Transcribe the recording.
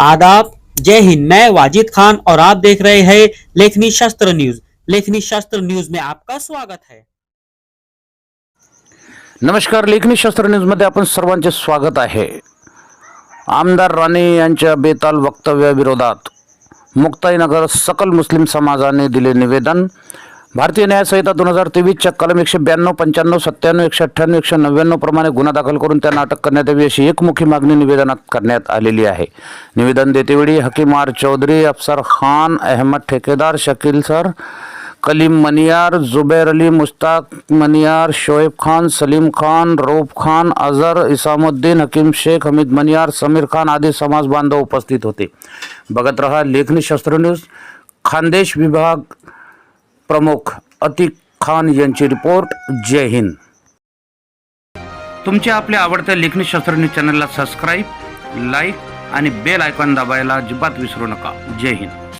आदाब। जय हिंद। मैं वाजिद खान और आप देख रहे हैं लेखनी शास्त्र न्यूज। लेखनी शास्त्र न्यूज में आपका स्वागत है। नमस्कार। लेखनी शास्त्र न्यूजमध्ये आपण सर्वांचे स्वागत आहे. आमदार राणे यांच्या बेताल वक्तव्याविरोधात मुक्ताईनगर सकल मुस्लिम समाजाने दिले निवेदन. भारतीय न्याय संहिता दोन हजार तेवीसच्या कलम एकशे ब्याण्णव पंच्याण्णव सत्त्याण्णव एकशे अठ्ठ्याण्णव एकशे नव्याण्णव प्रमाणे गुन्हा दाखल करून त्यांना अटक करण्यात यावी अशी एकमुखी मागणी निवेदनात करण्यात आलेली आहे. निवेदन देतेवेळी हकीम आर. चौधरी अफसर खान अहमद ठेकेदार शकील सर कलीम मनियार जुबैर अली मुश्ताक मनियार शोएब खान सलीम खान रऊफ खान अजहर इसामुद्दीन हकीम शेख हमीद मनियार समीर खान आदी समाज बांधव उपस्थित होते. बघत रहा लेखनी शस्त्र न्यूज खानदेश विभाग प्रमुख अतिक खान यांची रिपोर्ट जय हिंद. तुमच्या आपल्या आवडत्या लेखनी शास्त्र न्यूज चॅनलला सबस्क्राईब लाईक आणि बेल आयकॉन दाबायला अजिबात विसरू नका. जय हिंद.